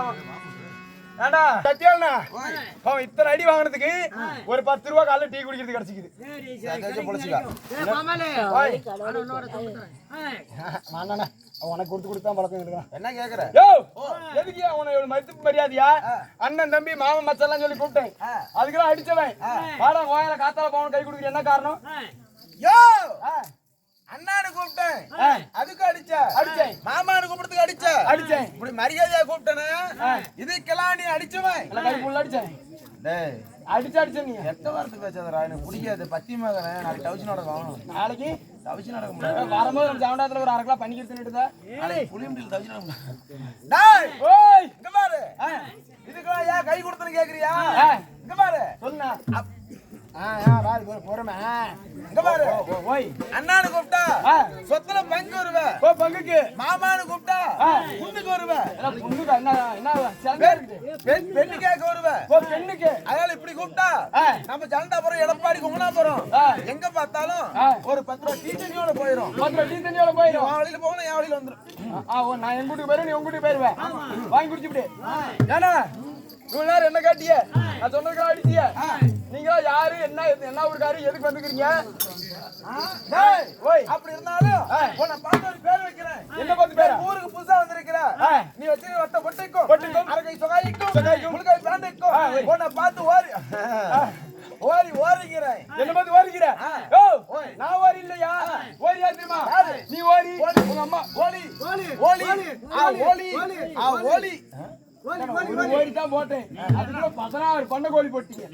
பாவம் ஏண்டா? சத்தியாலண்ணா அவன் இத்தனை அடி வாங்கினதுக்கு ஒரு பத்து ரூபா காலைல டீ குடிக்கிறது கிடைச்சிக்குது. உனக்கு கொடுத்து கொடுத்தா பழக்கம் இருக்கான் என்ன கேக்குற? யோ எதுக்கு அவனை இவ்வளவு மதிப்பு மரியாதையா? அண்ணன் தம்பி மாமன் மச்செல்லாம் சொல்லி கூப்பிட்டேன். அதுக்கெல்லாம் அடிச்சவன். வாடா கோயில காத்தால போவன் கை கொடுக்குற என்ன காரணம்? யோ! ஆ, அண்ணானு கூப்பிட்டேன். அதுக்கு அடிச்ச அடிச்சேன். மாமானு அடிச்ச அடிச்சேன். இப்படி மரியாதையா கூப்பிட்டேனா இதுக்கெல்லாம் நீ அடிச்சவன். எல்லாம் கை புள்ள அடிச்சேன். டேய் அடிச்சு அடிச்ச நீ. எத்த வாரத்துக்கு வச்சதுடா எனக்கு பிடிக்காது. பத்தி மகனே நாளைக்கு தவிச்சு நடக்கும். நாளைக்கு? தவிச்சு நடக்க முடியாது. வரும்போது நம்ம ஒரு அரை கிலோ பண்ணி எடுத்துட்டு நாளைக்கு புளியம்பட்டியில் தவிச்சு நடக்க முடியாது. டேய் ஓய் இங்க பாரு. இதுக்கெல்லாம் ஏன் கை கொடுத்தனு கேக்குறியா. இங்க பாரு. சொன்னா. அண்ணானு கூப்பிட்டா. சொத்துல பங்கு வருவ. ஓ பங்குக்கு. மாமானு கூப்பிட்டா பொண்ணுக்கா பெண் பெண்ணு கேட்க வருவ. ஓ பெண்ணுக்கு. அதனால இப்படி கூப்பிட்டா. நம்ம ஜலண்டாபுரம் எடப்பாடி குமனாபுரம். எங்க பார்த்தாலும். ஒரு பத்து ரூபா பத்து டீ தண்ணியோட போயிடும் வழியில போகணும் என் வழியில ஆ ஓ நான் எங்க வீட்டுக்கு போயிருவேன் நீ உங்க வீட்டுக்கு போயிருவேன் வாங்கி ஏன்னா இவ்வளவு நேரம் என்ன காட்டிய நான் சொன்னதுக்கு அடிச்சிய நீங்க யாரு? என்ன என்ன ஊருக்காரு எதுக்கு வந்துக்கிறீங்க ஓய். அப்படி இருந்தாலும். உன்னை பார்த்து ஒரு பேர் வைக்கிறேன். என்ன பார்த்து பேரா? ஊருக்கு புதுசா வந்திருக்கிற. நீ வச்சு வட்ட பொட்டைக்கும். பொட்டைக்கும். அரைக்கை சொகாய்க்கும். சொகாய்க்கும். பேண்டைக்கும் ஓய். உன்னை பார்த்து ஓரி ஓரி ஓரிக்கிறேன் என்ன பார்த்து ஓரிக்கிற ஆ. ஓ. நான் ஓரி இல்லையா ஓரி யார்? தெரியுமா? நீ ஓரி உங்க அம்மா. ஓலி ஓலி ஓலி ஆ ஓலி ஒரு ஓரி தான் போட்டேன். அதுக்குள்ள பதினாறு பண்ண கோழி போட்டீங்க.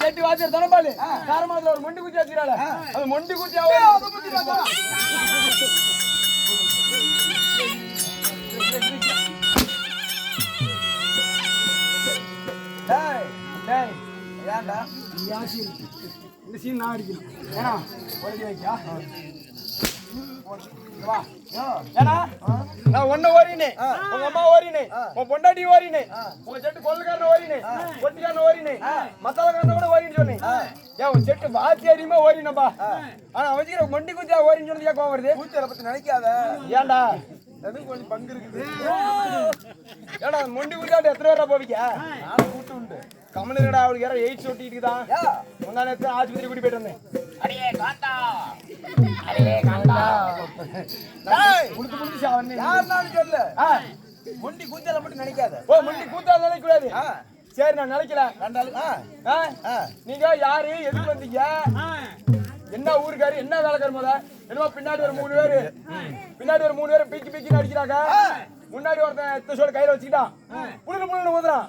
செட்டி வாத்தியார் தனபாலு. காரமாதுல ஒரு மொண்டி குச்சி வச்சுக்கிறாள் அது மொண்டி குச்சி ஏன்டா இந்த சீன் நான் அடிக்கணும். ஏன்னா ஒரடி வைக்கா நான் ஒன்ன ஓரினே உங்க அம்மா ஓரினே உன் பொண்டாட்டி ஓரினே உங்க செட்டு கொள்ளுக்காரன ஓரினே மத்தவக்காரன கூட ஓரின்னு சொன்னேன். ஏன் உன் செட்டு வாத்தி அறியுமா ஓரினப்பா? ஆனா வச்சுக்கிற மொண்டி குஞ்சா ஓரின்னு சொன்னது ஏன் கோவம் வருது? பூச்சரை பத்தி நினைக்காத. ஏன்டா? எனக்கு கொஞ்சம் பங்கு இருக்குது. ஏடா மொண்டி குஞ்சாட்டு எத்தனை பேரா போவீங்க நானும் கூட்டு உண்டு. கமலடா அவளுக்கு யாரோ எயிட்ஸ் ஒட்டிட்டு தான் முந்தா நேரத்துல ஆஸ்பத்திரி கூட்டி போயிட்டு வந்தேன். டேய். புடிச்சு புடிச்சு சாவனே யாருனாலும் சொல்லு. முண்டி கூஞ்சலை மட்டும் நினைக்காத. ஓ முண்டி கூத்தா நினைக்க கூடாது. ஆ. சரி நான் நினைக்கல. ரெண்டாலும் ஆ. ஆ? ஆ. நீங்க யாரு? எதுக்கு வந்தீங்க? என்ன ஊருக்காரு? என்ன வேலைக்காரு முத என்னமோ பின்னாடி ஒரு மூணு பேரு. பின்னாடி ஒரு மூணு பேரு பீக்கி பீக்கி அடிக்கிறாங்க. முன்னாடி ஒருத்தன் எத்த சோடு கையில வச்சுக்கிட்டான் புழுன்னு புழுன்னு ஊதுறான்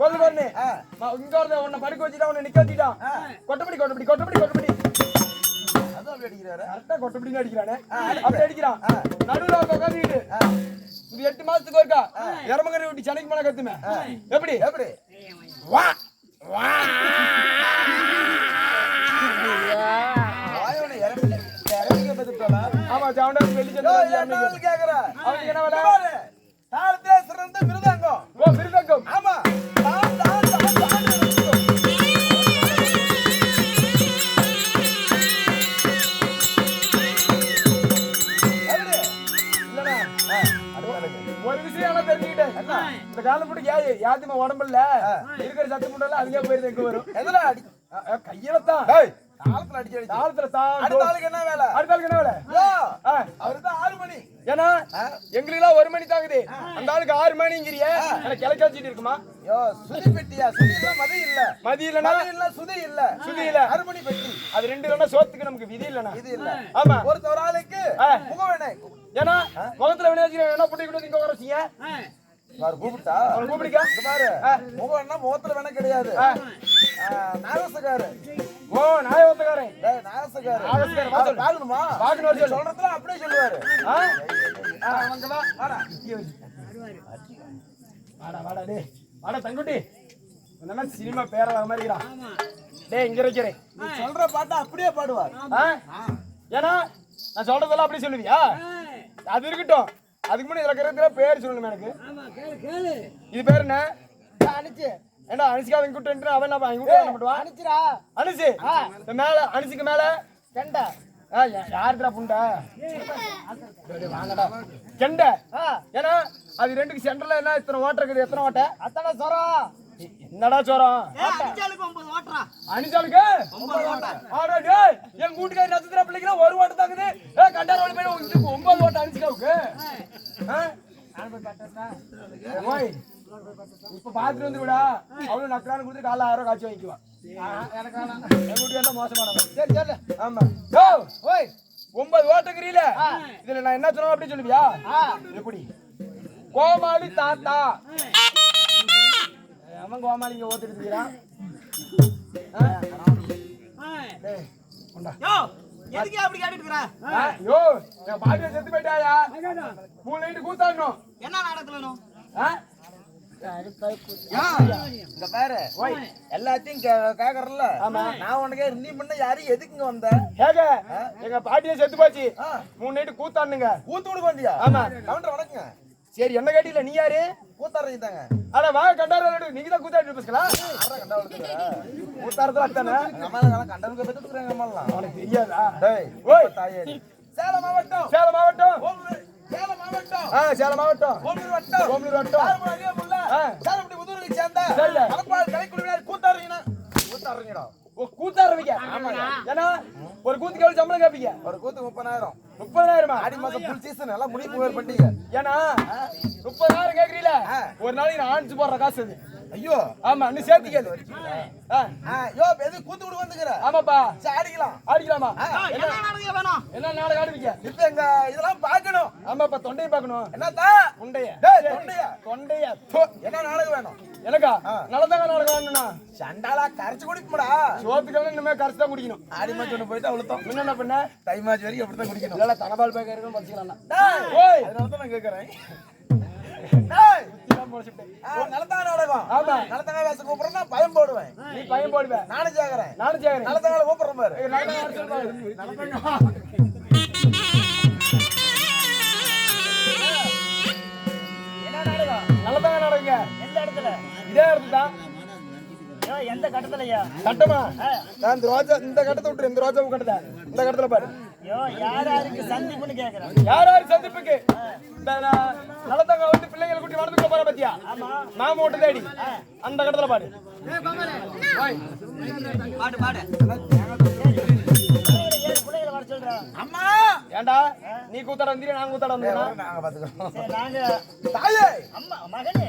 கொல்லு கொல்லு. இங்க ஒருத்தன் உன்னை படுக்க வச்சுட்டான் உன்னை நிக்க வச்சுட்டான் கொட்டப்படி கொட்டப்படி கொட்டப்படி கொட்டப்படி. கரெக்டா கொட்டப்படின்னு அடிக்கிறானே. அப்படி அடிக்கிறான். நடுவுல உட்காந்துக்கிட்டு இது எட்டு மாசத்துக்கு ஒருக்கா எரமகரை விட்டு சென்னைக்கு போன கத்துமே. எப்படி? எப்படி? வா வாயோட ஆமா ஜவுண்டா வெளி என்ன கேக்குற? அவனுக்கு என்ன வேலை? தாளத்திலே சிறந்த மிருதங்கம். ஓ மிருதங்கம். ஆமா தான் தான் தான் தான் இந்த காலம் போட்டு யா யாத்துமா உடம்புல இருக்கிற சத்து முண்டல அதுக்கே போயிருது எங்க வரும்? எதுல கையில தான் தாளத்துல அடிச்சு அடிச்சு. தாளத்துல அடுத்த ஆளுக்கு என்ன வேலை? அடுத்த ஆளுக்கு என்ன வேலை? அவருதான் ஆறு மணி. ஏன்னா எங்களுக்கெல்லாம் ஒரு மணி தாங்குது. அந்த ஆளுக்கு ஆறு மணிங்கிறிய. எனக்கு இருக்குமா? யோ சுதி பெட்டியா? சுதி இல்ல மதி இல்ல. மதி இல்லனா இல்ல சுதி இல்ல. சுதி இல்ல. பெட்டி. அது ரெண்டு இல்லைன்னா சோத்துக்கு நமக்கு விதி இல்லைண்ணா. இது இல்ல. ஆமா. ஒருத்த ஒரு ஆளுக்கு ஆ. முகவேணை ஏன்னா முகத்துல வச்சுக்க என்ன புட்டி கூட நீங்க பாரு கூப்பிட்டா? கூப்பிடுக்கா பாரு. முகம்னா முகத்துல வேணா கிடையாது. நாகசக்காரு ஓ நாய ஒத்துக்காரன் டேய் நாகசக்காரு நாகசக்காரு. பாக்கணுமா? சொல்லு. சொல்றதுல அப்படியே சொல்லுவாரு. வாடா. வாடா வாடா டேய். வாடா தங்குட்டி. என்ன சினிமா பேர மாதிரி டேய் இங்க இருக்கிறேன் நீ சொல்ற பாட்டை அப்படியே பாடுவார். ஆ? ஏன்னா நான் சொல்றதெல்லாம் அப்படியே சொல்லுவியா? அது இருக்கட்டும். அதுக்கு முன்னாடி இதுல இருக்கிறதுல பேர் சொல்லணும் எனக்கு. இது பேர் என்ன? அனுச்சு. ஏண்டா அனுசிகா அவங்க கூட்டு அவன் அவங்க கூட்டு அனுச்சுடா. அனுசி இந்த மேல அனுசிக்கு மேல. கெண்டை. யாருடா புண்டை? கெண்டை. ஏன்னா அது ரெண்டுக்கு சென்டர்ல என்ன இத்தனை ஓட்டை இருக்குது எத்தனை ஓட்டை? அத்தனை சொரம் என்னடா சோரம் அனிசாலுக்கு ஆடா டேய் என் கூட்டுக்காரி நட்சத்திர பிள்ளைக்கு ஒரு ஓட்டு தாக்குது. கண்டாரோட போய் ஒன்பது ஓட்டு? ஓய் இப்ப பாத்துட்டு வந்து விடா அவளும் நக்கலான்னு கொடுத்து காலைல ஆயிரம் ரூபாய் காய்ச்சி வாங்கிக்குவா. எனக்கு மோசமானவன் சரி சொல்லு ஆமா. ஓய் ஒன்பது ஓட்டுக்கிறீல? இதுல நான் என்ன சொன்னோம் அப்படி சொல்லுவியா? எப்படி? கோமாளி தாத்தா. அவன் கோமாளி இங்க ஓத்துட்டு இருக்கிறான். எதுக்கு அப்படி கேட்டுட்டு யோ என் பாட்டியை செத்து போயிட்டாயா? மூணு நைட்டு கூத்தாடணும் என்ன நாடகத்துலனும் ஆ? இங்க பாரு. எல்லாத்தையும் கே- கேக்குறல்ல. ஆமா. நான் உனக்கே நீ பண்ண யாரு எதுக்கு இங்க வந்த? ஏங்க எங்க பாட்டியை செத்து போச்சு. மூணு நைட்டு கூத்தாடுனுங்க. கூத்து கொடுக்க வந்தியா? ஆமா. கவுண்டர் வணக்கங்க சரி என்ன கேட்டில நீ யாரு? கூத்தாடுறீங்க தாங்க அட வாங்க கண்டாரு நீங்க தான் கூத்தாடி பேசலாம் கூத்தாடுறதுல அத்தானே. அம்மா கண்டவங்க பெற்றுக்கிறாங்க அம்மாலாம் அவனுக்கு தெரியாதா? டேய் ஓய். தாயே சேலம் மாவட்டம். சேலம் மாவட்டம். சேலம் மாவட்டம். ஆ சேலம் மாவட்டம். ஓமலூர் வட்டம். ஓமலூர் வட்டம். ஆறுமுகம் அதிகமுள்ள ஆ. சேலப்பட்டி புதூருக்கு சேர்ந்த. கலப்பாடு கலைக்குழுவினர் கூத்தாடுறீங்கன்னா கூத்தாடுறீங்கடா ஓ கூத்தாடுறீங்க ஏன்னா ஒரு கூத்துக்கு எவ்வளவு சம்பளம் கேப்பீங்க? ஒரு கூத்து முப்பதாயிரம். முப்பதாயிரமா? ஆடி மாசம் சீசன் எல்லாம் முடிவு போய் பண்ணிட்டீங்க. ஏன்னா முப்பதாயிரம் கேக்குறீல. ஒரு நாளைக்கு நான் ஆணிச்சு போடுற காசு அது. ஐயோ. ஆமா நீ ஆ, யோ எது கூத்து வந்துக்கிற? ஆமாப்பா. சரி அடிக்கலாம் ஆடிக்கலாமா? என்ன நாடகம் வேணும் என்ன நாடகம் ஆடுவீங்க? இப்ப எங்க இதெல்லாம் பார்க்கணும். ஆமாப்பா தொண்டையை பார்க்கணும். என்னத்தா? தொண்டைய. டேய் தொண்டையா. தொண்டைய. என்ன நாடகம் வேணும்? எனக்கா. நல்லதாங்க நாடகம் வேணும்னா சண்டாலா கரைச்சு குடிப்படா சோத்துக்கெல்லாம் இனிமே கரைச்சு தான் குடிக்கணும். ஆடி மாச்சு போயிட்டு அவ்வளவுதான். முன்ன என்ன பண்ண? தை மாச்சு வரைக்கும் அப்படித்தான் குடிக்கணும். இல்ல தனபால் பேக்க இருக்குன்னு ஓய் அதனால தான் நான் கேட்கறேன் பயம் போடுவேன். நீ பையன் போடுவேன் நானும் கேக்குறேன். நானும் சேகரன் நல்லதாங்க கூப்பிடுறேன் பாரு. நாடகங்க எந்த இடத்துல? இதே இடத்துல தான் எந்த கட்டத்துலயா? கட்டமா நான் இந்த ரோஜா இந்த கட்டத்தை விட்டு இந்த ரோஜா கட்டத இந்த கட்டத்துல பாரு. யோ யார் யாருக்கு சந்திப்புன்னு கேக்குறேன் யார் யார் சந்திப்புக்கு? இந்த ந- நல்லதங்க வந்து பிள்ளைங்களை கூட்டி வளர்த்துக்க போற பத்தியா? மாமா ஓட்டு தேடி. அந்த கட்டத்துல பாரு. பாடு பாடு. அம்மா! ஏன்டா நீ கூத்தாட வந்தீங்க நான் கூத்தாட வந்தேனா நாங்க பாத்துக்கிறோம். நாங்க தாயே! அம்மா மகனே.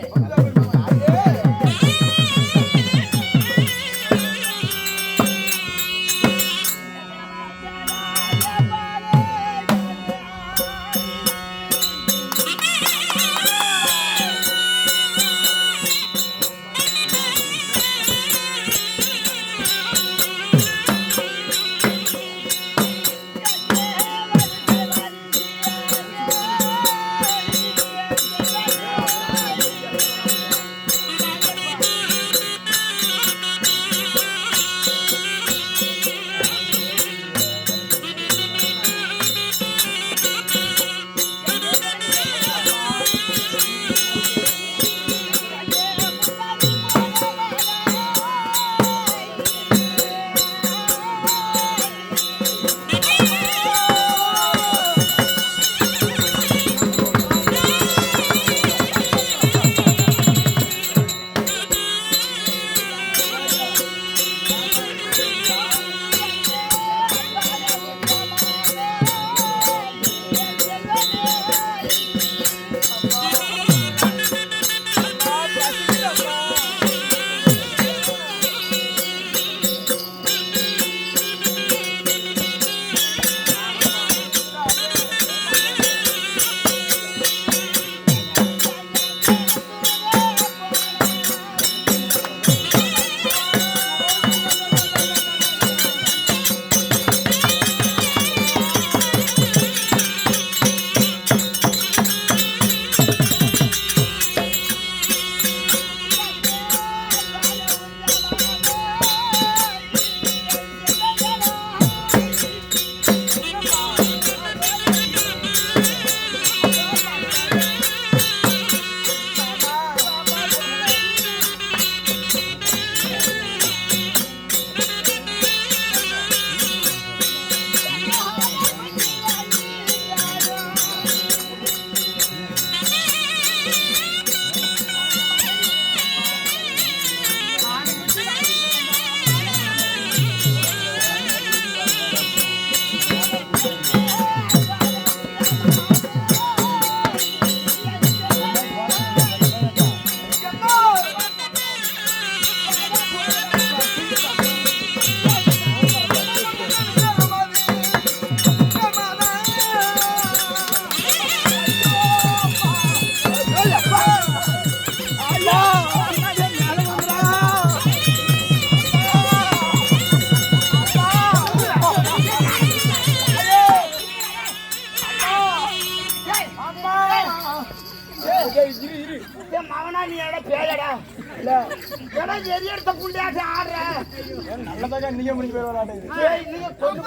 நீங்க முடிஞ்சு போய் விளையாடுது ஏய் நீங்க கொண்டு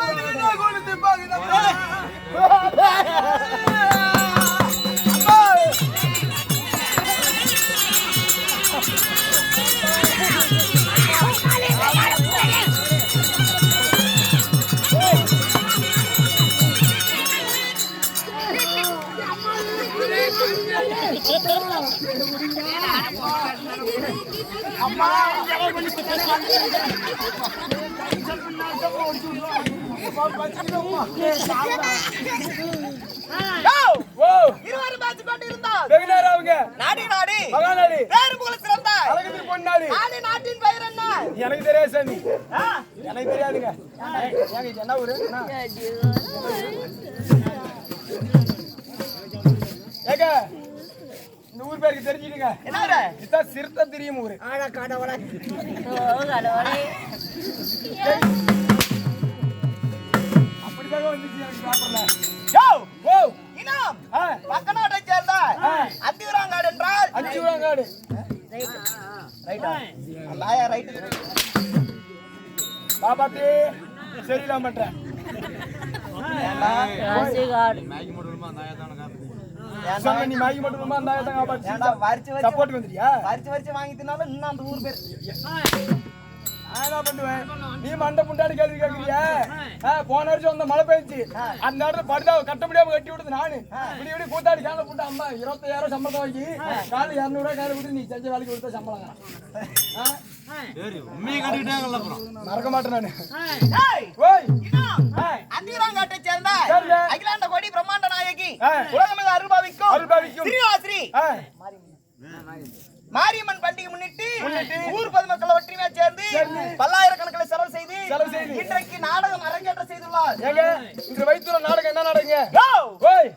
அம்மா இருவரும் பார்த்து கொண்டு இருந்தார் அவங்க. நாடி நாடி. மகாநாடி புகழ பொன்னாடி. நாடி நாட்டின் பெயர் என்ன? எனக்கு தெரியாது சாமி? எனக்கு தெரியாதுங்க. என்ன ஊரு? ஏங்க ஊர் பேருக்கு தெரிஞ்சுடுங்க என்னது இதுதான் சிறுத்தை தெரியும் ஊரு. ஆட கடவுளை அப்படிதாங்க வந்துச்சு எனக்கு பேப்பர்ல யோ! ஓ! இனம்! ஆ. பக்க நாட்டை சேர்ந்த. அத்திவராங்காடு என்றால்? அஞ்சு ஊராங்காடு ரைட்டா. லாயா ரைட் பாப்பாத்தி சரியில்லாம பண்றேன் சொன்ன நீ மேகி மட்டும் ரொம்ப அந்த சப்போர்ட் வந்துட்டியா? வரிச்சு வரிச்சு வாங்கி தின்னாலும் இன்னும் அந்த ஊர் பேர். நான் என்ன பண்ணுவேன்? நீ மண்டை புண்டாடி கேள்வி கேட்கறியா போன வருஷம் வந்த மழை பெய்ஞ்சி. அந்த இடத்துல படுதா கட்ட முடியாம கட்டி விடுது நானு. இப்படி இப்படி கூத்தாடி காலை போட்டு அம்மா இருபத்தாயிரம் சம்பளம் வாங்கி காலை இரநூறுவா காலை கொடுத்து நீ செஞ்ச வேலைக்கு கொடுத்த சம்பளம் மறக்க மாட்டேன் நானு. அத்திவராங்காட்டை சேர்ந்த. அகிலாண்ட கோடி பிரம்மாண்ட நாயகி. ஆ. உலகமிகு அருள்பாவிக்கும். அருள்பாவிக்கும். ஸ்ரீவாஸ்ரீ ஆ, மாரியம்மன் பண்டிகை முன்னிட்டு ஊர் பொதுமக்கள் ஒற்றுமையா சேர்ந்து பல்லாயிரக்கணக்கில் செலவு செய்து. இன்றைக்கு நாடகம் அரங்கேற்றம் செய்துள்ளார். இன்று வைத்துள்ள நாடகம் என்ன நாடகங்க?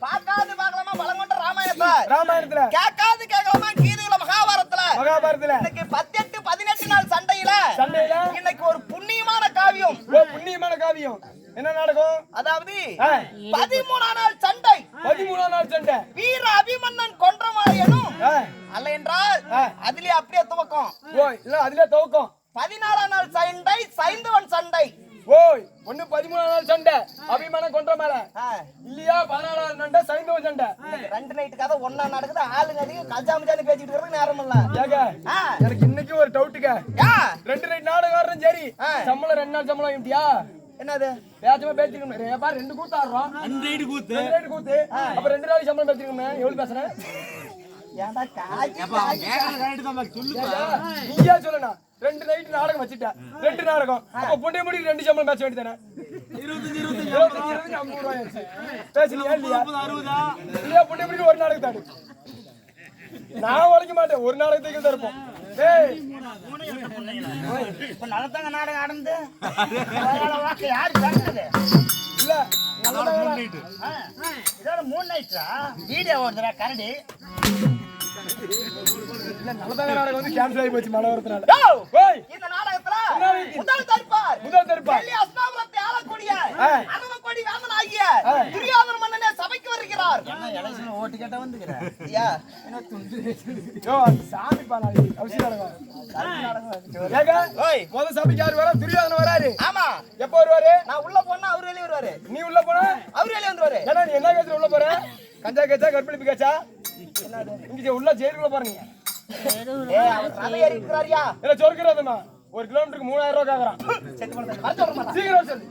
பார்க்காது பார்க்கலாமா? பலங்கொண்ட ராமாயணத்தை ராமாயணத்துல. கேட்காது கேட்கலாமா? கீதையில மகாபாரதத்துல மகாபாரதத்துல இன்னைக்கு பதினெட்டு பதினெட்டு நாள் சண்டையில சண்டையில? இன்னைக்கு ஒரு புண்ணியமான காவியம். புண்ணியமான காவியம். என்ன நாடகம்? அதாவது பதிமூணாம் நாள் சண்டை. பதிமூணாம் நாள் சண்டை. வீர அபிமன்னன் கொன்ற அல்ல என்றால் ஆ. அதிலே அப்படியே துவக்கம். ஓய் இல்ல அதுல துவக்கம். பதினாறாம் நாள் சண்டை சைந்தவன் சண்டை. ஓய் ஒண்ணு பதிமூணாம் நாள் சண்டை. அபிமானம் கொன்ற மேல. இல்லையா பதினாலாம் சண்டை சைந்தவ சண்டை? ரெண்டு நைட்டு கதை ஒன்னா நடக்குது ஆளுங்க அதிகம் கஜாமஜான்னு பேசிட்டு இருக்கிறதுக்கு நேரம் இல்ல. ஏங்க. எனக்கு இன்னைக்கு ஒரு டவுட்டுங்க யா. ரெண்டு நைட் நாடகம் ஆடுறோம் சரி. சம்பளம் ரெண்டு நாள் சம்பளம் இப்படியா என்னது? பேச்சுமா பேசிக்கணும். ஏப்பா ரெண்டு கூத்து ஆடுறோம். ரெண்டு கூத்து. ரெண்டு கூத்து. அப்ப ரெண்டு நாளைக்கு சம்பளம் பேசிக்கணும். எவ்வளவு பேசுறேன் நீயா சொல்லணும் ரெண்டு நைட் நாடகம் வச்சுட்டேன். ரெண்டு நாடகம். அப்ப புண்ணிய முடி ரெண்டு சம்பளம் பேச வேண்டியதானே பேசலையா இல்லையா? இல்லையா புண்ணிய முடி ஒரு நாடகம் தாடு. நான் உழைக்க மாட்டேன். ஒரு நாடகத்துக்கு தான் இருப்போம். நல்லதாங்க நாடகம் ஆடுந்து யாரு இல்ல. இதோட மூணு நைட்டா வீடியோ ஓடுதுடா கரடி. நல்லதாக நாடகம் வந்து கேன்சல் ஆகி போச்சு மழை வரதுனால இந்த நாடகத்துல முதல் தடுப்பார் முதல் தருப்பா டெல்லி அஸ்தாபுரத்தை ஆளக்கூடிய ஆ. அரவக்கோடி வேந்தன் ஆகிய துரியோதன மன்னனே சபைக்கு வருகிறார். ஓட்டு கேட்டா வந்துக்கிறேன் ஐயா யோ அது சாமி பாலாடி அவசியம் நாடகம் ஏங்க ஓய். முத சபைக்கு யார் வரா துரியோதன வராரு. ஆமா. எப்போ வருவாரு? நான் உள்ள போனா அவரு வெளியே வருவாரு. நீ உள்ள போனா? அவரு வெளியே வந்துருவாரு. ஏன்னா நீ என்ன கேச்சு உள்ள போற? கஞ்சா கேச்சா கற்பழிப்பு கேச்சா? இங்க உள்ள ஜெயிலுக்குள்ள இருக்கிறாரியா இல்ல சொர்க்கிறதுமா ஒரு கிலோமீட்டருக்கு மூணாயிரம் ரூபாய் கேக்குறான். சீக்கிரம் சொல்லு.